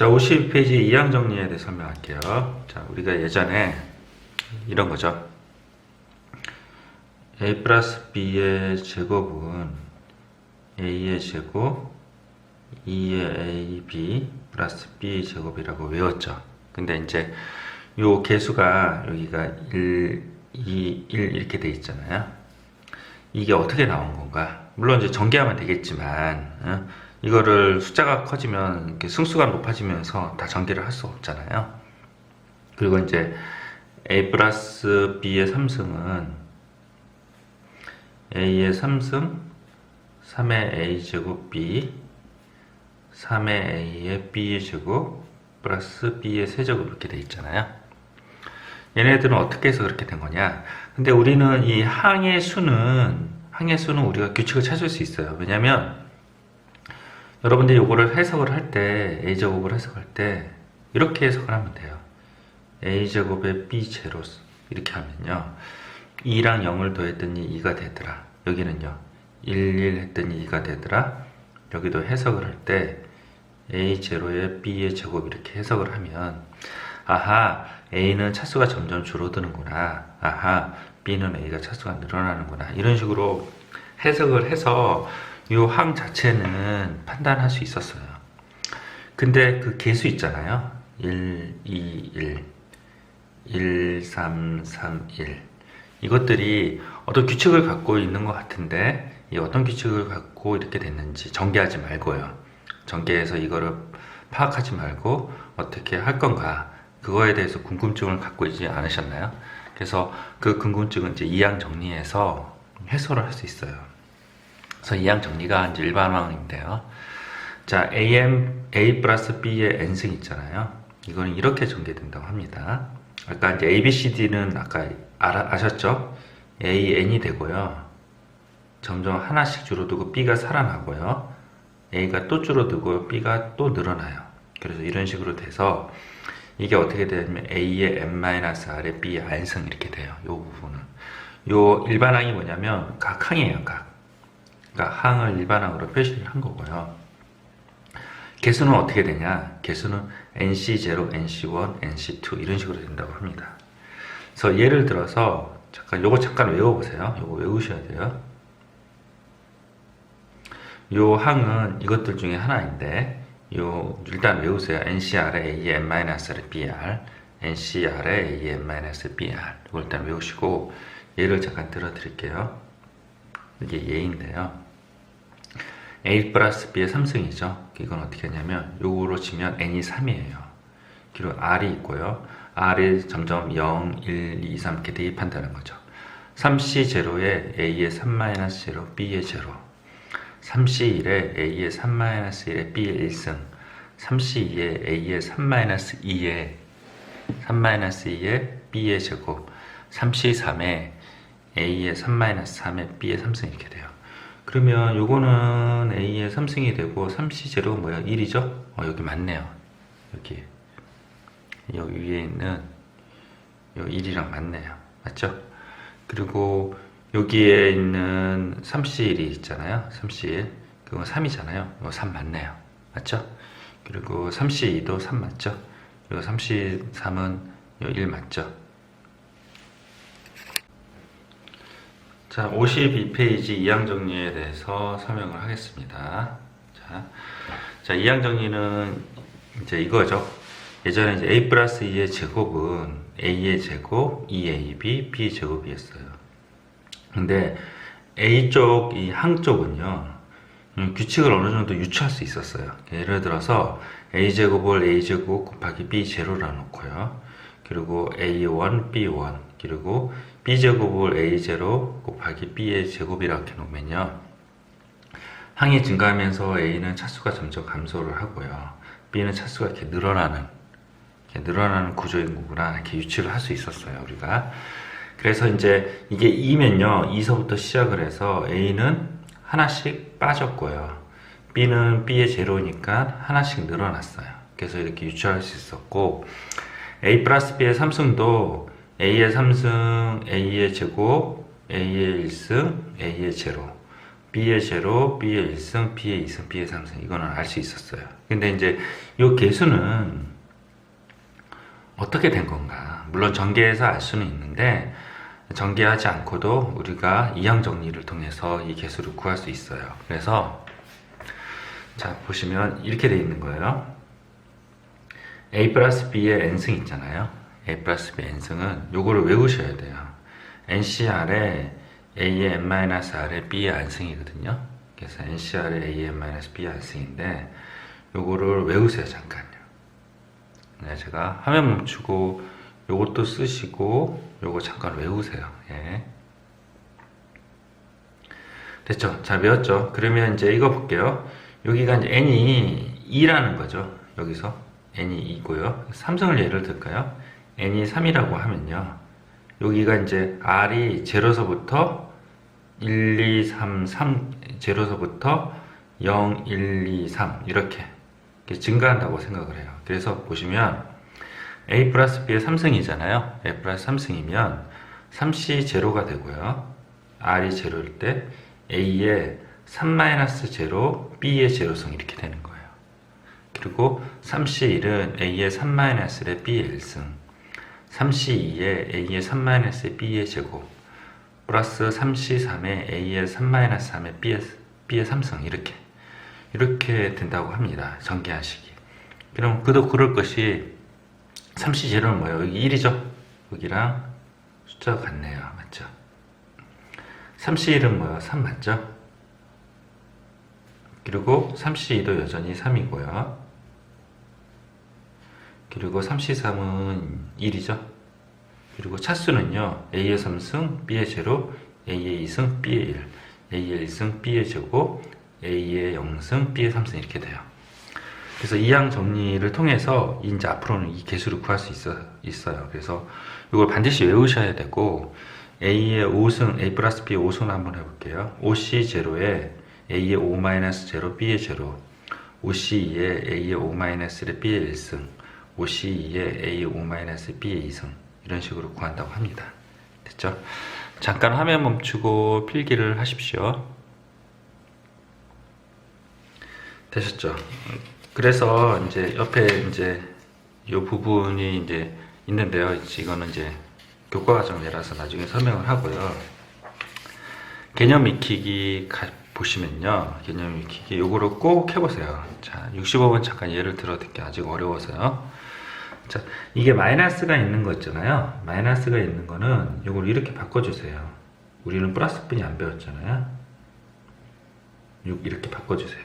자, 52페이지 이항 정리에 대해 설명할게요. 자, 우리가 예전에 이런 거죠. a 플러스 b의 제곱은 a의 제곱 2의 ab 플러스 b 제곱이라고 외웠죠. 근데 이제 요 개수가 여기가 1, 2, 1 이렇게 돼 있잖아요. 이게 어떻게 나온 건가? 물론 이제 전개하면 되겠지만 어? 이거를 숫자가 커지면 이렇게 승수가 높아지면서 다 전개를 할 수 없잖아요. 그리고 이제 a 플러스 b의 3승은 a의 3승 3의 a 제곱 b 3의 a의 b 제곱 플러스 b의 세제곱 이렇게 돼 있잖아요. 얘네들은 어떻게 해서 그렇게 된 거냐? 근데 우리는 이 항의 수는 항의 수는 우리가 규칙을 찾을 수 있어요. 왜냐면 여러분들이 이거를 해석을 할 때 a 제곱을 해석할 때 이렇게 해석을 하면 돼요. a 제곱에 b 제로 이렇게 하면요. 2랑 0을 더했더니 2가 되더라. 여기는요. 1, 1 했더니 2가 되더라. 여기도 해석을 할 때 a 제로에 b의 제곱 이렇게 해석을 하면 아하 a는 차수가 점점 줄어드는구나. 아하 b는 a가 차수가 늘어나는구나. 이런 식으로 해석을 해서 이 항 자체는 판단할 수 있었어요. 근데 그 개수 있잖아요. 1, 2, 1, 1, 3, 3, 1. 이것들이 어떤 규칙을 갖고 있는 것 같은데, 이 어떤 규칙을 갖고 이렇게 됐는지 전개하지 말고요. 전개해서 이거를 파악하지 말고 어떻게 할 건가. 그거에 대해서 궁금증을 갖고 있지 않으셨나요? 그래서 그 궁금증은 이제 이항 정리해서 해소를 할 수 있어요. 그래서 이 항 정리가 이제 일반항인데요. 자, AM, A 플러스 B의 N승 있잖아요. 이거는 이렇게 전개된다고 합니다. 아까 이제 A, B, C, D는 아까 알아, 아셨죠? A, N이 되고요. 점점 하나씩 줄어들고 B가 살아나고요. A가 또 줄어들고 B가 또 늘어나요. 그래서 이런 식으로 돼서 이게 어떻게 되냐면 A의 N-R의 B의 N승 이렇게 돼요. 이 부분은. 요 일반항이 뭐냐면 각 항이에요. 각. 그러니까 항을 일반항으로 표시를 한 거고요. 개수는 어떻게 되냐? 개수는 NC0, NC1, NC2 이런 식으로 된다고 합니다. 그래서 예를 들어서 잠깐 요거 잠깐 외워보세요. 요거 외우셔야 돼요. 요 항은 이것들 중에 하나인데 요 일단 외우세요. NCR의 A, N-R의 BR, NCR의 A, N-R의 BR 이걸 일단 외우시고 예를 잠깐 들어드릴게요. 이게 예인데요. A 플러스 B의 3승이죠. 이건 어떻게 하냐면 요거로 치면 N이 3이에요. 그리고 R이 있고요. R이 점점 0, 1, 2, 3 이렇게 대입한다는 거죠. 3C 제로에 A의 3 제로, B의 제로. 3C 1에 A의 3 1에 B의 1승. 3C 2에 A의 3 2에 3 2에 B의 제곱. 3C 3에 A의 3 3에 B의 3승 이렇게 돼요. 그러면 요거는 A의 3승이 되고 3C 제로가 뭐야? 1이죠? 어, 여기 맞네요. 여기. 여기 위에 있는 요 1이랑 맞네요. 맞죠? 그리고 여기에 있는 3C1이 있잖아요. 3C1. 그건 3이잖아요. 이거 3 맞네요. 맞죠? 그리고 3C2도 3 맞죠? 그리고 3C3은 1 맞죠? 자, 52페이지 이항 정리에 대해서 설명을 하겠습니다. 자, 자, 이항 정리는 이제 이거죠. 예전에 이제 a 플러스 2의 제곱은 a의 제곱, 2ab, b 제곱이었어요. 근데 a 쪽, 이 항 쪽은요, 음, 규칙을 어느 정도 유추할 수 있었어요. 예를 들어서 a 제곱을 a 제곱 곱하기 b 제로라 놓고요. 그리고 a1, b1, 그리고 b제곱을 a0 곱하기 b의 제곱이라 이렇게 놓으면요. 항이 증가하면서 a는 차수가 점점 감소를 하고요. b는 차수가 이렇게 늘어나는 이렇게 늘어나는 구조인 거구나 이렇게 유추를 할 수 있었어요 우리가. 그래서 이제 이게 2면요 2서부터 시작을 해서 a는 하나씩 빠졌고요. b는 b의 제로니까 하나씩 늘어났어요. 그래서 이렇게 유추할 수 있었고 a 플러스 b의 삼승도 A의 3승, A의 제곱, A의 1승, A의 제로 B의 제로, B의 1승, B의 2승, B의 3승 이거는 알 수 있었어요. 근데 이제 이 개수는 어떻게 된 건가? 물론 전개해서 알 수는 있는데 전개하지 않고도 우리가 이항 정리를 통해서 이 개수를 구할 수 있어요. 그래서 자 보시면 이렇게 돼 있는 거예요. a 플러스 b의 n승 있잖아요. A 플러스 b n승은 요거를 외우셔야 돼요. ncr에 a의 n-r에 b의 안승이거든요. 그래서 ncr에 a의 n-b의 안승인데 요거를 외우세요 잠깐요. 네, 제가 화면 멈추고 요것도 쓰시고 요거 잠깐 외우세요. 예. 됐죠? 잘 외웠죠? 그러면 이제 이거 볼게요. 여기가 이제 n이 2라는 거죠. 여기서 n이 2고요. 삼성을 예를 들까요? N이 3이라고 하면요. 여기가 이제 r이 제로서부터 1, 2, 3, 3 제로서부터 0, 1, 2, 3 이렇게 증가한다고 생각을 해요. 그래서 보시면 a 플러스 b의 3승이잖아요. a 플러스 3승이면 3c 제로가 되고요. r이 제로일 때 a의 3 마이너스 제로, b의 제로성 이렇게 되는 거예요. 그리고 3c1은 a의 3 마이너스 의 b의 1승, 3c2의 a의 3 마이너스의 b의 제곱, 플러스 3c3의 a의 3 마이너스 3의 b의, b의 3승 이렇게 이렇게 된다고 합니다. 전개하식이. 그럼 그도 그럴 것이 3c 제로는 뭐예요? 여기 1이죠? 여기랑 숫자가 같네요. 맞죠? 3c1은 뭐예요? 3 맞죠? 그리고 3c2도 여전히 3이고요. 그리고 3c3은 1이죠. 그리고 차수는요. A의 3승, B의 제로, A의 2승, B의 1, A의 1승, B의 제곱, A의 0승, B의 3승 이렇게 돼요. 그래서 이항 정리를 통해서 이제 앞으로는 이 개수를 구할 수 있어, 있어요. 그래서 이걸 반드시 외우셔야 되고 A의 5승, A 플러스 B의 5승을 한번 해볼게요. 5C 제로에 A의 5 마이너스 제로, B의 제로, 5C2에 A의 5 마이너스의 B의 1승, 5C2에 A의 5 마이너스 B의 2승 이런 식으로 구한다고 합니다. 됐죠? 잠깐 화면 멈추고 필기를 하십시오. 되셨죠? 그래서 이제 옆에 이제 이 부분이 이제 있는데요. 이거는 이제 교과 과정이라서 나중에 설명을 하고요. 개념 익히기 가- 보시면요. 개념 익히기 요거를 꼭 해보세요. 자, 65번 잠깐 예를 들어드릴게요. 아직 어려워서요. 자, 이게 마이너스가 있는 거 있잖아요. 마이너스가 있는 거는 요걸 이렇게 바꿔주세요. 우리는 플러스뿐이 안 배웠잖아요. 6 이렇게 바꿔주세요.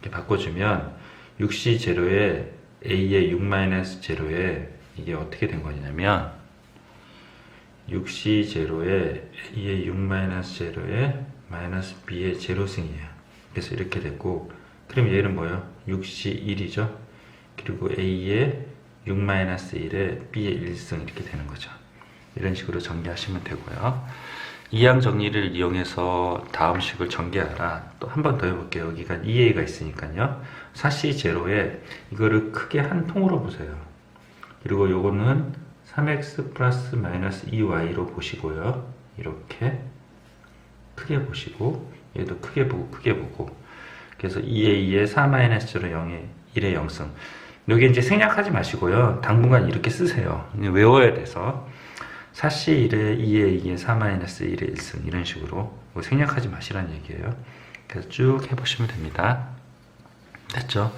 이렇게 바꿔주면 6C 제로에 A의 6 마이너스 제로에 이게 어떻게 된 거냐면 6C 제로에 A의 6 마이너스 제로에 마이너스 B의 제로승이에요. 그래서 이렇게 됐고 그럼 얘는 뭐예요? 6C 1이죠. 그리고 A의 6 마이너스 1에 B의 1승 이렇게 되는 거죠. 이런 식으로 전개하시면 되고요. 이항 정리를 이용해서 다음 식을 전개하라. 또 한 번 더 해볼게요. 여기가 2a가 있으니까요. 4c 제로에 이거를 크게 한 통으로 보세요. 그리고 요거는 3x 플러스 마이너스 2y로 보시고요. 이렇게 크게 보시고 얘도 크게 보고 크게 보고 그래서 2a에 4 마이너스로 0에 1의 0승 여기 이제 생략하지 마시고요. 당분간 이렇게 쓰세요. 외워야 돼서 4C 1에 2에 2에 4 마이너스 1에 1승 이런 식으로 뭐 생략하지 마시라는 얘기예요. 그래서 쭉 해보시면 됩니다. 됐죠?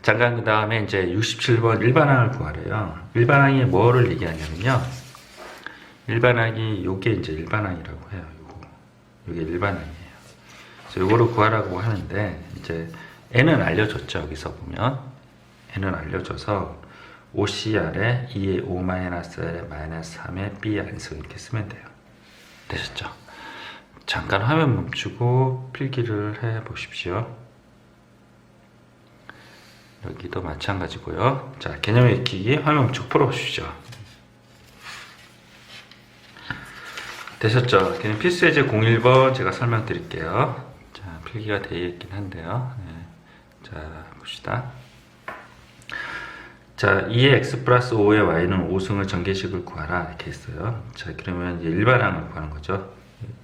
잠깐 그 다음에 이제 67번 일반항을 구하래요. 일반항이 뭐를 얘기하냐면요. 일반항이 요게 이제 일반항이라고 해요. 요거. 요게 일반항이에요. 그래서 요거를 구하라고 하는데 이제 n은 알려줬죠. 여기서 보면 n은 알려줘서 OCR에 2의 5 마이너스 마이너스 3의 B 안승 이렇게 쓰면 돼요. 되셨죠? 잠깐 화면 멈추고 필기를 해 보십시오. 여기도 마찬가지고요. 자, 개념 익히기 화면 멈추고 풀어보십시오. 되셨죠? 개념 필수 예제 01번 제가 설명드릴게요. 자, 필기가 되어 있긴 한데요. 네. 자, 봅시다. 자, 2의 x 플러스 5의 y는 5승을 전개식을 구하라 이렇게 했어요. 자, 그러면 이제 일반항을 구하는 거죠.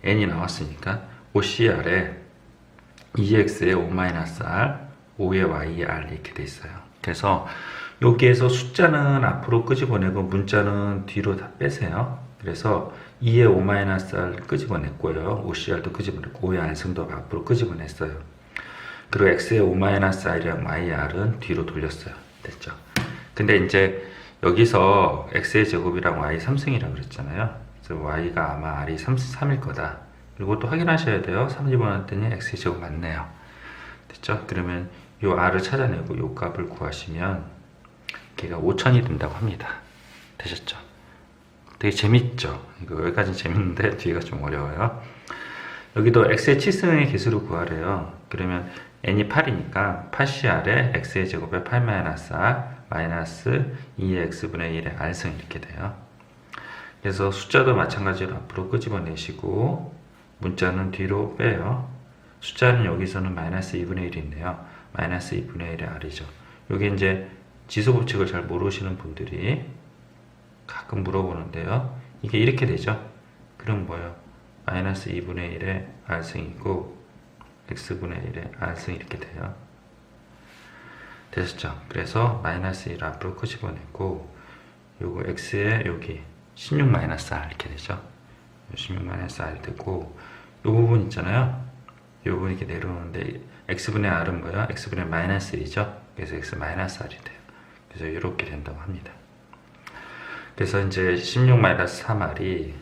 n이 나왔으니까 OCR에 2x에 5-r, 5에 yr 이렇게 돼 있어요. 그래서 여기에서 숫자는 앞으로 끄집어내고 문자는 뒤로 다 빼세요. 그래서 2에 5-r 끄집어냈고요. 5cr도 끄집어냈고 5의 안승도 앞으로 끄집어냈어요. 그리고 x의 5-r이랑 yr은 뒤로 돌렸어요. 됐죠? 근데 이제 여기서 x의 제곱이랑 y 3승이라고 그랬잖아요. y가 아마 r이 3, 3일 거다. 그리고 또 확인하셔야 돼요. 3 집어넣었더니 x의 제곱 맞네요. 됐죠? 그러면 요 r을 찾아내고 요 값을 구하시면 걔가 5천이 된다고 합니다. 되셨죠? 되게 재밌죠? 이거 여기까지 재밌는데 뒤가 좀 어려워요. 여기도 x의 치승의 개수를 구하래요. 그러면 n이 8이니까 8cr에 x의 제곱에 8-r 마이너스 2의 x분의 1의 r승 이렇게 돼요. 그래서 숫자도 마찬가지로 앞으로 끄집어내시고 문자는 뒤로 빼요. 숫자는 여기서는 마이너스 2분의 1인데요. 마이너스 2분의 1의 r이죠. 이게 이제 지수 법칙을 잘 모르시는 분들이 가끔 물어보는데요. 이게 이렇게 되죠. 그럼 뭐예요? 마이너스 2분의 1의 r승이고 x분의 1의 r승 이렇게 돼요. 되셨죠? 그래서 마이너스 1 앞으로 끄집어내고 요거 x에 여기 16 마이너스 r 이렇게 되죠. 16 마이너스 r 되고 요 부분 있잖아요. 요 부분 이렇게 내려오는데 x분의 r은 뭐야? x분의 마이너스 1이죠. 그래서 x 마이너스 r이 돼요. 그래서 이렇게 된다고 합니다. 그래서 이제 16 마이너스 3r이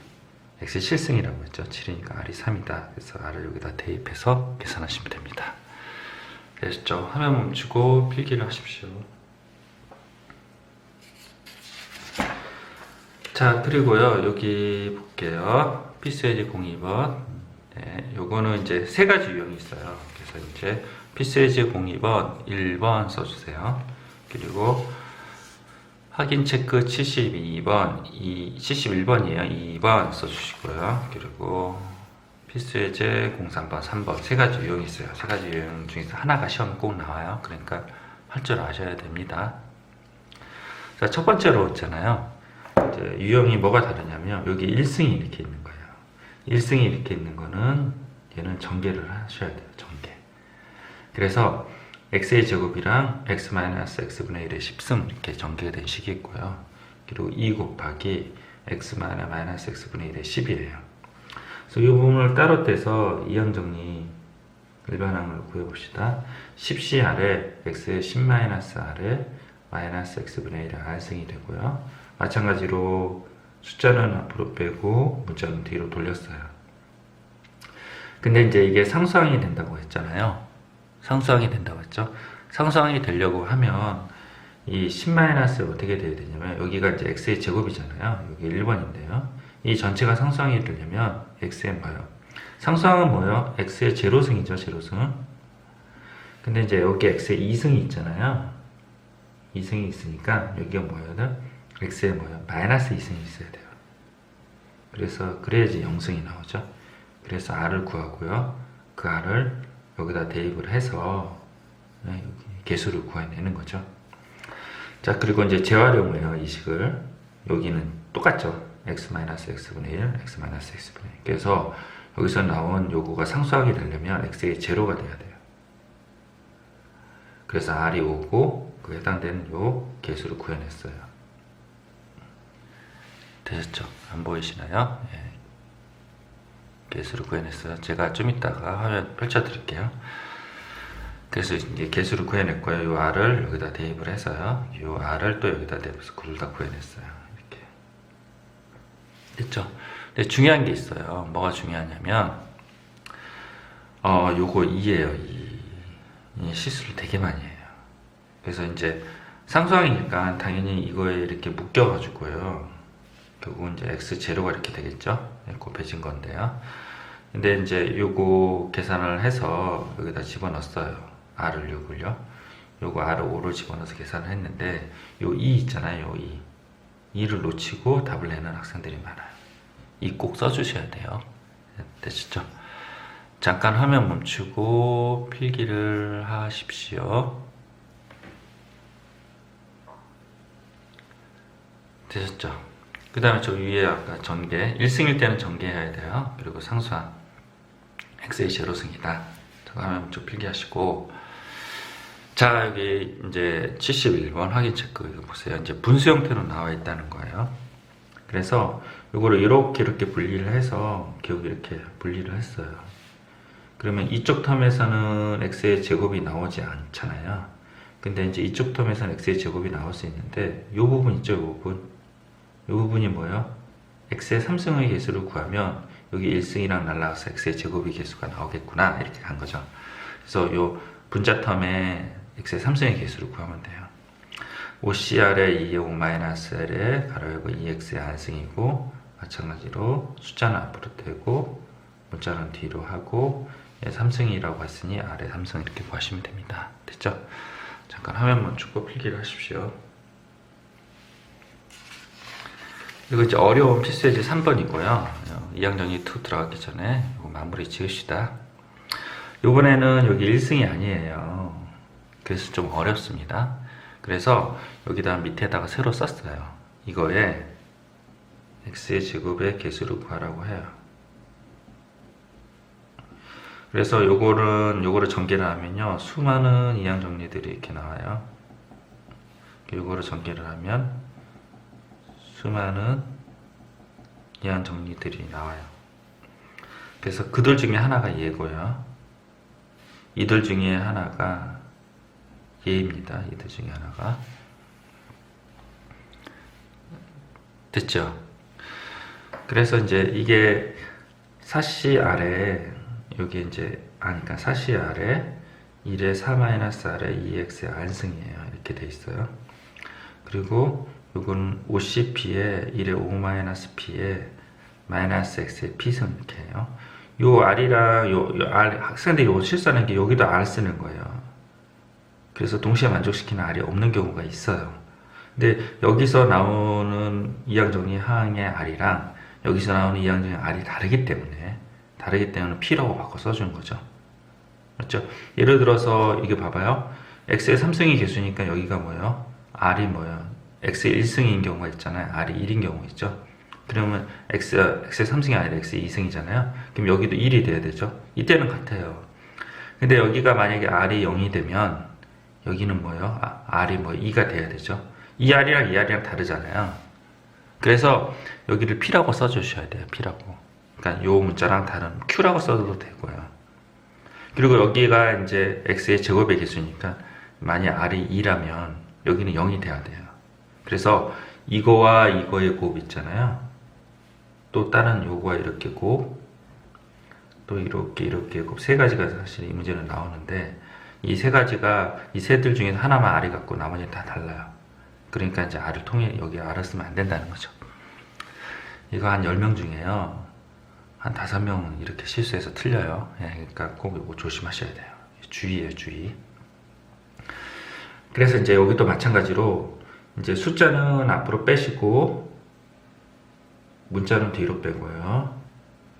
x 실승이라고 했죠. 7이니까 r이 3이다. 그래서 r을 여기다 대입해서 계산하시면 됩니다. 됐죠? 화면 멈추고 필기를 하십시오. 자, 그리고요, 여기 볼게요. 피스에지 02번. 네, 요거는 이제 세 가지 유형이 있어요. 그래서 이제 피스에지 02번 1번 써주세요. 그리고 확인 체크 72번, 이 71번이에요. 2번 써주시고요. 그리고 필수 예제 03번, 3번 세 가지 유형이 있어요. 세 가지 유형 중에서 하나가 시험에 꼭 나와요. 그러니까 할 줄 아셔야 됩니다. 자, 첫 번째로 있잖아요. 유형이 뭐가 다르냐면 여기 1승이 이렇게 있는 거예요. 1승이 이렇게 있는 거는 얘는 전개를 하셔야 돼요. 전개. 그래서 x의 제곱이랑 x-x분의 1의 10승 이렇게 전개된 식이 있고요. 그리고 2 곱하기 x-x분의 1의 10이에요. 그래서 이 부분을 따로 떼서 이항 정리 일반항을 구해봅시다. 10cr에 x의 10-r에 마이너스 x분의 1의 r승이 되고요. 마찬가지로 숫자는 앞으로 빼고 문자는 뒤로 돌렸어요. 근데 이제 이게 상수항이 된다고 했잖아요. 상수항이 된다고 했죠. 상수항이 되려고 하면 이 10마이너스 어떻게 돼야 되냐면 여기가 이제 x의 제곱이잖아요. 여기 1번인데요. 이 전체가 상수항이 되려면 x의 뭐예요? 상수항은 뭐예요? x의 제로승이죠. 제로승. 근데 이제 여기 x의 2승이 있잖아요. 2승이 있으니까 여기가 뭐예요? x의 뭐예요? 마이너스 2승이 있어야 돼요. 그래서 그래야지 0승이 나오죠. 그래서 r을 구하고요. 그 r을 여기다 대입을 해서 네, 개수를 구해내는 거죠. 자 그리고 이제 재활용해요 이 식을 여기는 똑같죠. X-x분의 1, x-x분의 1 그래서 여기서 나온 요거가 상수하게 되려면 x의 제로가 돼야 돼요. 그래서 r이 오고 그 해당되는 요 개수를 구해냈어요. 되셨죠? 안 보이시나요? 예. 개수를 구해냈어요. 제가 좀 이따가 화면 펼쳐드릴게요. 그래서 이제 개수를 구해냈고요. 요 r을 여기다 대입을 해서요. 요 r을 또 여기다 대입해서 그걸 다 구해냈어요. 됐죠? 근데 중요한 게 있어요. 뭐가 중요하냐면 어 요거 2예요. 2. 이 실수를 되게 많이 해요. 그래서 이제 상수항이니까 당연히 이거에 이렇게 묶여가지고요. 결국 이제 x 제로가 이렇게 되겠죠. 네, 곱해진 건데요. 근데 이제 요거 계산을 해서 여기다 집어넣었어요. r을 요걸요. 요거 r을 5를 집어넣어서 계산을 했는데 요 2 있잖아요. 요 2. 2를 놓치고 답을 내는 학생들이 많아요. 이 꼭 써주셔야 돼요. 네, 되시죠? 잠깐 화면 멈추고 필기를 하십시오. 되셨죠? 그 다음에 저 위에 아까 전개 1승일 때는 전개해야 돼요 그리고 상수항 x의 제로승이다 잠깐 화면 쭉 필기하시고 자 여기 이제 71번 확인 체크 보세요. 이제 분수 형태로 나와 있다는 거예요. 그래서 이거를 이렇게 이렇게 분리를 해서 결국 이렇게 분리를 했어요. 그러면 이쪽 텀에서는 x의 제곱이 나오지 않잖아요. 근데 이제 이쪽 텀에서는 x의 제곱이 나올 수 있는데 이 부분 있죠, 이 부분. 이 부분이 뭐예요? x의 3승의 개수를 구하면 여기 1승이랑 날라가서 x의 제곱의 개수가 나오겠구나 이렇게 간 거죠. 그래서 요 분자 텀에 x의 3승의 개수를 구하면 돼요. 5cr의 2의 5 마이너스 l의 가로 열고 2x의 안승이고 마찬가지로 숫자는 앞으로 떼고 문자는 뒤로 하고 얘 3승이라고 했으니 아래 3승 이렇게 구하시면 됩니다. 됐죠? 잠깐 화면 멈추고 필기를 하십시오. 그리고 이제 어려운 필수예제 3번이고요. 2학 정리 2 들어가기 전에 마무리 지읍시다. 이번에는 여기 1승이 아니에요. 그래서 좀 어렵습니다. 그래서 여기다 밑에다가 새로 썼어요. 이거에 x의 제곱의 개수를 구하라고 해요. 그래서 요거는 요거를 전개를 하면요. 수많은 이항 정리들이 이렇게 나와요. 요거를 전개를 하면 수많은 이항 정리들이 나와요. 그래서 그들 중에 하나가 얘고요. 이들 중에 하나가 얘입니다. 이들 중에 하나가 됐죠? 그래서 이제 이게 사시 아래 여기 이제 아니까 사시 아래 1의 4 마이너스 아래 2x의 안승이에요. 이렇게 돼 있어요. 그리고 요건 50p에 1의 5 마이너스 p에 마이너스 x의 p승 이렇게 해요. 요 r이랑 요, 요 r 학생들이 요 실수하는 게 여기도 r 쓰는 거예요. 그래서 동시에 만족시키는 r이 없는 경우가 있어요. 근데 여기서 나오는 이항정리 하항의 r이랑 여기서 나오는 이항정리 r이 다르기 때문에 다르기 때문에 p라고 바꿔 써주는 거죠. 그렇죠? 예를 들어서 이게 봐봐요. x의 3승이 개수니까 여기가 뭐예요? r이 뭐예요? x의 1승인 경우가 있잖아요. r이 1인 경우 있죠. 그러면 x, x의 3승이 아니라 x의 2승이잖아요. 그럼 여기도 1이 돼야 되죠. 이때는 같아요. 근데 여기가 만약에 r이 0이 되면 여기는 뭐예요? 아, r이 뭐 2가 돼야 되죠. 이 r이랑 이 r이랑 다르잖아요. 그래서 여기를 p라고 써주셔야 돼요. p라고. 그러니까 요 문자랑 다른 q라고 써도 되고요. 그리고 여기가 이제 x의 제곱의 개수니까 만약 r이 2라면 여기는 0이 돼야 돼요. 그래서 이거와 이거의 곱 있잖아요. 또 다른 요거와 이렇게 곱, 또 이렇게 이렇게 곱 세 가지가 사실 이 문제는 나오는데 이 세 가지가 이 세들 중에서 하나만 r이 갖고 나머지는 다 달라요. 그러니까 이제 r을 통해 여기 쓰면 안 된다는 거죠. 이거 한 10명 중에요. 한 5명은 이렇게 실수해서 틀려요. 예, 그러니까 꼭 이거 조심하셔야 돼요. 주의예요, 주의. 그래서 이제 여기도 마찬가지로 이제 숫자는 앞으로 빼시고 문자는 뒤로 빼고요.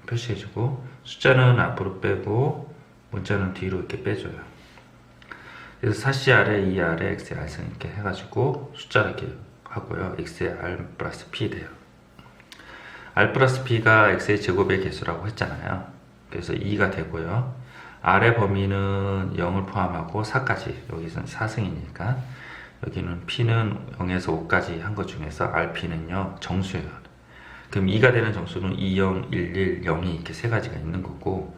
표시해주고 숫자는 앞으로 빼고 문자는 뒤로 이렇게 빼줘요. 그래서 사시 아래 2 아래 x의 r승 이렇게 해가지고 숫자 이렇게 하고요. x의 r 플러스 p 돼요. r 플러스 p가 x의 제곱의 개수라고 했잖아요. 그래서 2가 되고요. r의 범위는 0을 포함하고 4까지 여기서는 4승이니까 여기는 p는 0에서 5까지 한 것 중에서 rp는요 정수예요. 그럼 2가 되는 정수는 2, 0, 1, 1, 0이 이렇게 세 가지가 있는 거고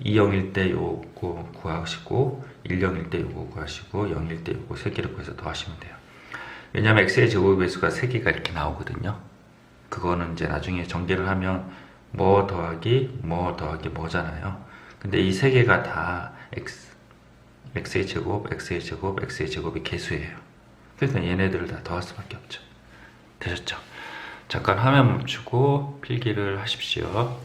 2, 0일 때 요거 구하시고 1, 0일 때 요거 구하시고 0일 때 요거 세 개를 구해서 더하시면 돼요. 왜냐면 x의 제곱의 수가 세 개가 이렇게 나오거든요. 그거는 이제 나중에 전개를 하면 뭐 더하기 뭐 더하기 뭐잖아요. 근데 이 세 개가 다 x x의 제곱, x의 제곱, x의 제곱이 개수예요. 그러니까 얘네들을 다 더할 수밖에 없죠. 되셨죠? 잠깐 화면 멈추고 필기를 하십시오.